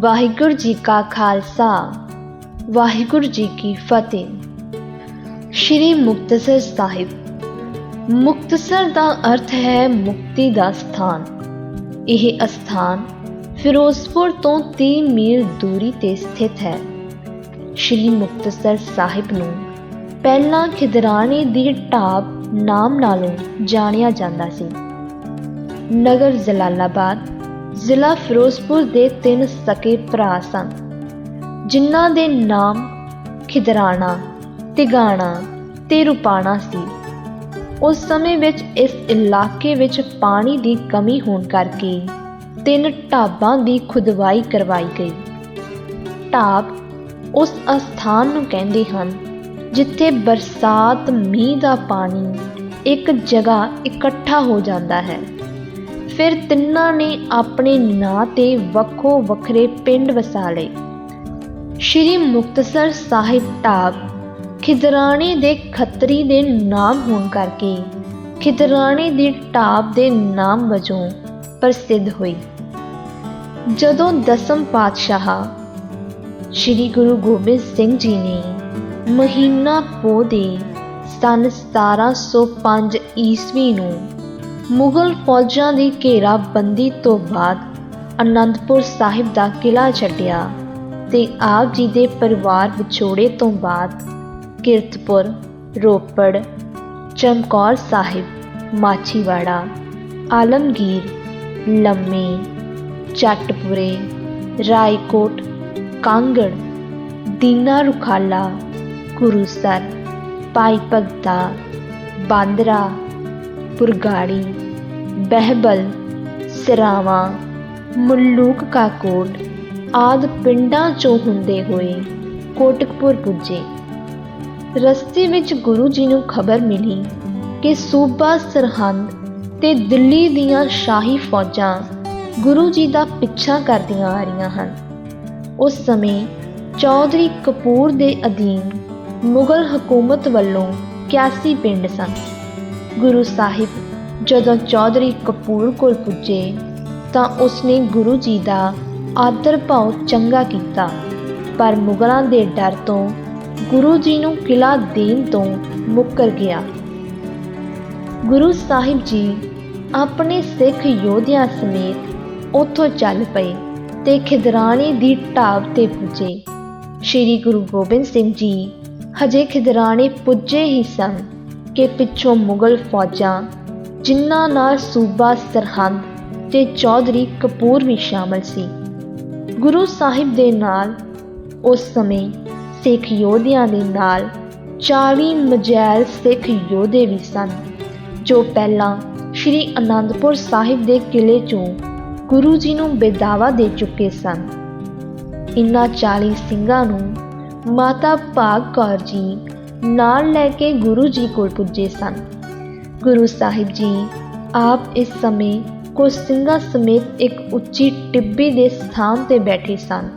ਵਾਹਿਗੁਰੂ ਜੀ ਕਾ ਖਾਲਸਾ, ਵਾਹਿਗੁਰੂ ਜੀ ਕੀ ਫਤਿਹ। ਸ਼੍ਰੀ ਮੁਕਤਸਰ ਸਾਹਿਬ, ਮੁਕਤਸਰ ਦਾ ਅਰਥ ਹੈ ਮੁਕਤੀ ਦਾ ਸਥਾਨ। ਇਹ ਅਸਥਾਨ ਫਿਰੋਜ਼ਪੁਰ ਤੋਂ 30 ਮੀਲ ਦੂਰੀ ਤੇ ਸਥਿਤ ਹੈ। ਸ਼੍ਰੀ ਮੁਕਤਸਰ ਸਾਹਿਬ ਨੂੰ ਪਹਿਲਾਂ ਖਿਦਰਾਣੇ ਦੀ ਢਾਬ ਨਾਮ ਨਾਲੋਂ ਜਾਣਿਆ ਜਾਂਦਾ ਸੀ। ਨਗਰ ਜਲਾਲਾਬਾਦ ਜ਼ਿਲ੍ਹਾ ਫਿਰੋਜ਼ਪੁਰ ਦੇ ਤਿੰਨ ਸਕੇ ਭਰਾ ਸਨ, ਜਿਨ੍ਹਾਂ ਦੇ ਨਾਮ ਖਿਦਰਾਣਾ, ਤਿਗਾਣਾ ਤੇ ਰੁਪਾਣਾ ਸੀ। ਉਸ ਸਮੇਂ ਵਿੱਚ ਇਸ ਇਲਾਕੇ ਵਿੱਚ ਪਾਣੀ ਦੀ ਕਮੀ ਹੋਣ ਕਰਕੇ ਤਿੰਨ ਢਾਬਾਂ ਦੀ ਖੁਦਵਾਈ ਕਰਵਾਈ ਗਈ। ਢਾਬ ਉਸ ਅਸਥਾਨ ਨੂੰ ਕਹਿੰਦੇ ਹਨ, ਜਿੱਥੇ ਬਰਸਾਤ ਮੀਂਹ ਦਾ ਪਾਣੀ ਇੱਕ ਜਗ੍ਹਾ ਇਕੱਠਾ ਹੋ ਜਾਂਦਾ ਹੈ। ਫਿਰ ਤਿੰਨਾਂ ਨੇ ਆਪਣੇ ਨਾਂ ਤੇ ਵੱਖੋ ਵੱਖਰੇ ਪਿੰਡ ਵਸਾ ਲਏ। ਸ਼੍ਰੀ ਮੁਕਤਸਰ ਸਾਹਿਬ ਢਾਬ ਖਿਦਰਾਣੇ ਦੇ ਖੱਤਰੀ ਦੇ ਨਾਮ ਹੋਣ ਕਰਕੇ ਖਿਦਰਾਣੇ ਦੀ ਢਾਬ ਦੇ ਨਾਮ ਵਜੋਂ ਪ੍ਰਸਿੱਧ ਹੋਈ। ਜਦੋਂ ਦਸਮ ਪਾਤਸ਼ਾਹ ਸ਼੍ਰੀ ਗੁਰੂ ਗੋਬਿੰਦ ਸਿੰਘ ਜੀ ਨੇ ਮਹੀਨਾ ਪੋਹ ਦੇ ਸਨ 1705 ਈਸਵੀ ਨੂੰ ਮੁਗਲ ਫੌਜਾਂ ਦੀ ਘੇਰਾਬੰਦੀ ਤੋਂ ਬਾਅਦ ਅਨੰਦਪੁਰ ਸਾਹਿਬ ਦਾ ਕਿਲਾ ਛੱਡਿਆ ਤੇ ਆਪ ਜੀ ਦੇ ਪਰਿਵਾਰ ਵਿਛੋੜੇ ਤੋਂ ਬਾਅਦ ਕਿਰਤਪੁਰ, ਰੋਪੜ, ਚਮਕੌਰ ਸਾਹਿਬ, ਮਾਛੀਵਾੜਾ, ਆਲਮਗੀਰ, ਲੰਮੇ, ਚੱਟਪੁਰੇ, ਰਾਏਕੋਟ, ਕਾਂਗੜ, ਦੀਨਾ ਰੁਖਾਲਾ, ਗੁਰੂਸਰ ਪਾਈ ਭਗਤਾ, ਬਾਂਦਰਾ ਬੁਰਗਾੜੀ ਬਹਿਬਲ, ਸਰਾਵਾਂ, ਮੁੱਲੂਕ ਕਾਕੋਟ ਆਦ ਪਿੰਡਾਂ ਚੋਂ ਹੁੰਦੇ ਹੋਏ ਕੋਟਕਪੁਰ ਪੁੱਜੇ। ਰਸਤੇ ਵਿੱਚ ਗੁਰੂ ਜੀ ਨੂੰ ਖਬਰ ਮਿਲੀ ਕਿ ਸੂਬਾ ਸਰਹੰਦ ਤੇ ਦਿੱਲੀ ਦੀਆਂ ਸ਼ਾਹੀ ਫੌਜਾਂ ਗੁਰੂ ਜੀ ਦਾ ਪਿੱਛਾ ਕਰਦੀਆਂ ਆ ਰਹੀਆਂ ਹਨ। ਉਸ ਸਮੇਂ ਚੌਧਰੀ ਕਪੂਰ ਦੇ ਅਧੀਨ ਮੁਗਲ ਹਕੂਮਤ ਵੱਲੋਂ 81 ਪਿੰਡ ਸਨ। ਗੁਰੂ ਸਾਹਿਬ ਜਦੋਂ ਚੌਧਰੀ ਕਪੂਰ ਕੋਲ ਪੁੱਜੇ ਤਾਂ ਉਸਨੇ ਗੁਰੂ ਜੀ ਦਾ ਆਦਰ ਭਾਉ ਚੰਗਾ ਕੀਤਾ। ਪਰ ਮੁਗਲਾਂ ਦੇ ਡਰ ਤੋਂ ਗੁਰੂ ਜੀ ਨੂੰ ਕਿਲਾ ਦੇਣ ਤੋਂ ਮੁੱਕਰ ਗਿਆ। ਗੁਰੂ ਸਾਹਿਬ ਜੀ ਆਪਣੇ ਸਿੱਖ ਯੋਧਿਆਂ ਸਮੇਤ ਉੱਥੋਂ ਚੱਲ ਪਏ ਤੇ ਖਿਦਰਾਣੇ ਦੀ ਢਾਬ ਤੇ ਪੁੱਜੇ। ਸ਼੍ਰੀ ਗੁਰੂ ਗੋਬਿੰਦ ਸਿੰਘ ਜੀ ਹਜੇ ਖਿਦਰਾਣੇ ਪੁੱਜੇ ਹੀ ਸਨ। ਕਿ ਪਿੱਛੋਂ ਮੁਗਲ ਫੌਜਾਂ, ਜਿਨ੍ਹਾਂ ਨਾਲ ਸੂਬਾ ਸਰਹੰਦ ਤੇ ਚੌਧਰੀ ਕਪੂਰ ਵੀ ਸ਼ਾਮਲ ਸੀ। ਗੁਰੂ ਸਾਹਿਬ ਦੇ ਨਾਲ, ਉਸ ਸਮੇਂ ਸਿੱਖ ਯੋਧਿਆਂ ਦੇ ਨਾਲ 40 ਮਜੈਲ ਸਿੱਖ ਯੋਧੇ ਵੀ ਸਨ, ਜੋ ਪਹਿਲਾਂ ਸ਼੍ਰੀ ਅਨੰਦਪੁਰ ਸਾਹਿਬ ਦੇ ਕਿਲੇ ਚੋਂ ਗੁਰੂ ਜੀ ਨੂੰ ਬੇਦਾਵਾ ਦੇ ਚੁੱਕੇ ਸਨ। ਇਨ੍ਹਾਂ 40 ਸਿੰਘਾਂ ਨੂੰ ਮਾਤਾ ਭਾਗ ਕੌਰ ਜੀ ਨਾਲ ਲੈ ਕੇ ਗੁਰੂ ਜੀ ਕੋਲ ਪੁੱਜੇ ਸਨ। ਗੁਰੂ ਸਾਹਿਬ ਜੀ ਆਪ ਇਸ ਸਮੇਂ ਕੁਝ ਸਿੰਘਾਂ ਸਮੇਤ ਇੱਕ ਉੱਚੀ ਟਿੱਬੀ ਦੇ ਸਥਾਨ ਤੇ ਬੈਠੇ ਸਨ।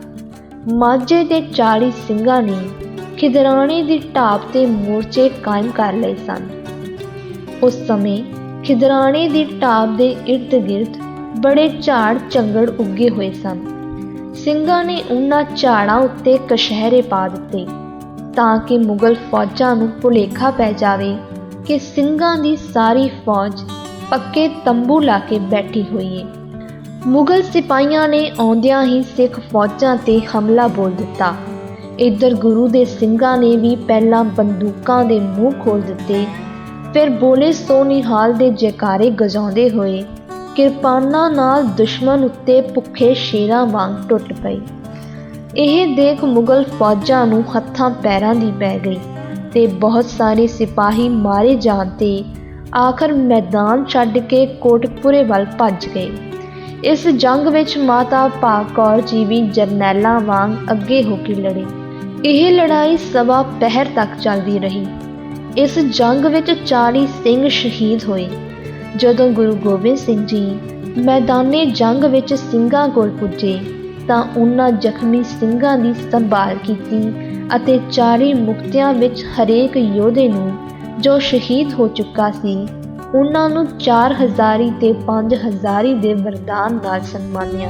ਮਾਝੇ ਦੇ 40 ਸਿੰਘਾਂ ਨੇ ਖਿਦਰਾਣੇ ਦੀ ਢਾਬ ਤੇ ਮੋਰਚੇ ਕਾਇਮ ਕਰ ਲਏ ਸਨ। ਉਸ ਸਮੇਂ ਖਿਦਰਾਣੇ ਦੀ ਢਾਬ ਦੇ ਇਰਦ-ਗਿਰਦ ਬੜੇ ਝਾੜ ਚੰਗੜ ਉੱਗੇ ਹੋਏ ਸਨ। ਸਿੰਘਾਂ ਨੇ ਉਹਨਾਂ ਝਾੜਾਂ ਉੱਤੇ ਕਸ਼ਹਿਰੇ ਪਾ ਦਿੱਤੇ। ਤਾਂ ਕਿ ਮੁਗਲ ਫੌਜਾਂ ਨੂੰ ਭੁਲੇਖਾ ਪੈ ਜਾਵੇ ਕਿ ਸਿੰਘਾਂ ਦੀ ਸਾਰੀ ਫੌਜ ਪੱਕੇ ਤੰਬੂ ਲਾ ਕੇ ਬੈਠੀ ਹੋਈ ਏ। ਮੁਗਲ ਸਿਪਾਹੀਆਂ ਨੇ ਆਉਂਦਿਆਂ ਹੀ ਸਿੱਖ ਫੌਜਾਂ ਤੇ ਹਮਲਾ ਬੋਲ ਦਿੱਤਾ। ਇੱਧਰ ਗੁਰੂ ਦੇ ਸਿੰਘਾਂ ਨੇ ਵੀ ਪਹਿਲਾਂ ਬੰਦੂਕਾਂ ਦੇ ਮੂੰਹ ਖੋਲ ਦਿੱਤੇ। ਫਿਰ ਬੋਲੇ ਸੋ ਨਿਹਾਲ ਦੇ ਜੈਕਾਰੇ ਗਜਾਉਂਦੇ ਹੋਏ ਕਿਰਪਾਨਾਂ ਨਾਲ ਦੁਸ਼ਮਣ ਉੱਤੇ ਭੁੱਖੇ ਸ਼ੇਰਾਂ ਵਾਂਗ ਟੁੱਟ ਪਏ। ਇਹ ਦੇਖ ਮੁਗਲ ਫੌਜਾਂ ਨੂੰ ਹੱਥਾਂ ਪੈਰਾਂ ਦੀ ਪੈ ਗਈ ਤੇ ਬਹੁਤ ਸਾਰੇ ਸਿਪਾਹੀ ਮਾਰੇ ਜਾਣ ਤੇ ਆਖਰ ਮੈਦਾਨ ਛੱਡ ਕੇ ਕੋਟਪੁਰੇ ਵੱਲ ਭੱਜ ਗਏ। ਇਸ ਜੰਗ ਵਿੱਚ ਮਾਤਾ ਭਾਗ ਕੌਰ ਜੀ ਵੀ ਜਰਨੈਲਾਂ ਵਾਂਗ ਅੱਗੇ ਹੋ ਕੇ ਲੜੇ। ਇਹ ਲੜਾਈ ਸਵਾ ਪਹਿਰ ਤੱਕ ਚੱਲਦੀ ਰਹੀ। ਇਸ ਜੰਗ ਵਿੱਚ 40 ਸਿੰਘ ਸ਼ਹੀਦ ਹੋਏ। ਜਦੋਂ ਗੁਰੂ ਗੋਬਿੰਦ ਸਿੰਘ ਜੀ ਮੈਦਾਨੇ ਜੰਗ ਵਿੱਚ ਸਿੰਘਾਂ ਕੋਲ ਪੁੱਜੇ ਤਾਂ ਉਹਨਾਂ ਜ਼ਖਮੀ ਸਿੰਘਾਂ ਦੀ ਸੰਭਾਲ ਕੀਤੀ ਅਤੇ 40 ਮੁਕਤਿਆਂ ਵਿੱਚ ਹਰੇਕ ਯੋਧੇ ਨੂੰ, ਜੋ ਸ਼ਹੀਦ ਹੋ ਚੁੱਕਾ ਸੀ, ਉਹਨਾਂ ਨੂੰ 4000 ਤੇ 5000 ਦੇ ਵਰਦਾਨ ਨਾਲ ਸਨਮਾਨਿਆ।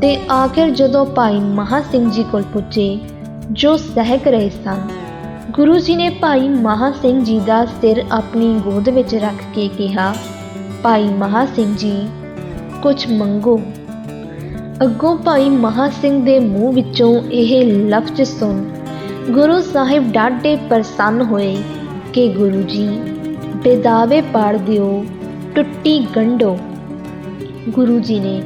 ਤੇ ਆਖਿਰ ਜਦੋਂ ਭਾਈ ਮਹਾ ਸਿੰਘ ਜੀ ਕੋਲ ਪੁੱਜੇ, ਜੋ ਸਹਿਕ ਰਹੇ ਸਨ, ਗੁਰੂ ਜੀ ਨੇ ਭਾਈ ਮਹਾ ਸਿੰਘ ਜੀ ਦਾ ਸਿਰ ਆਪਣੀ ਗੋਦ ਵਿੱਚ ਰੱਖ ਕੇ ਕਿਹਾ, ਭਾਈ ਮਹਾ ਸਿੰਘ ਜੀ ਕੁਝ ਮੰਗੋ। ਅੱਗੋਂ ਭਾਈ ਮਹਾ ਸਿੰਘ ਦੇ ਮੂੰਹ ਵਿੱਚੋਂ ਇਹ ਲਫ਼ਜ਼ ਸੁਣ ਗੁਰੂ ਸਾਹਿਬ ਡਾਢੇ ਪ੍ਰਸੰਨ ਹੋਏ ਕਿ ਗੁਰੂ ਜੀ, ਬੇਦਾਵੇ ਪਾੜ ਦਿਓ, ਟੁੱਟੀ ਗੰਢੋ। ਗੁਰੂ ਜੀ ਨੇ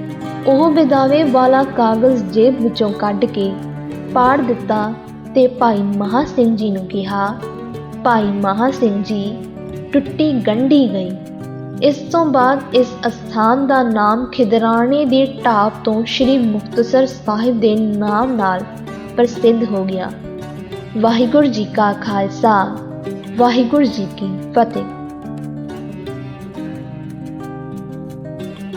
ਉਹ ਬੇਦਾਵੇ ਵਾਲਾ ਕਾਗਜ਼ ਜੇਬ ਵਿੱਚੋਂ ਕੱਢ ਕੇ ਪਾੜ ਦਿੱਤਾ ਤੇ ਭਾਈ ਮਹਾ ਸਿੰਘ ਜੀ ਨੂੰ ਕਿਹਾ, ਭਾਈ ਮਹਾ ਸਿੰਘ ਜੀ, ਟੁੱਟੀ ਗੰਢੀ ਗਈ। ਇਸ ਤੋਂ ਬਾਅਦ ਇਸ ਅਸਥਾਨ ਦਾ ਨਾਮ ਖਿਦਰਾਣੇ ਦੀ ਢਾਬ ਤੋਂ ਸ੍ਰੀ ਮੁਕਤਸਰ ਸਾਹਿਬ ਦੇ ਨਾਮ ਨਾਲ ਪ੍ਰਸਿੱਧ ਹੋ ਗਿਆ। ਵਾਹਿਗੁਰੂ ਜੀ ਕਾ ਖਾਲਸਾ, ਵਾਹਿਗੁਰੂ ਜੀ ਕੀ ਫਤਿਹ।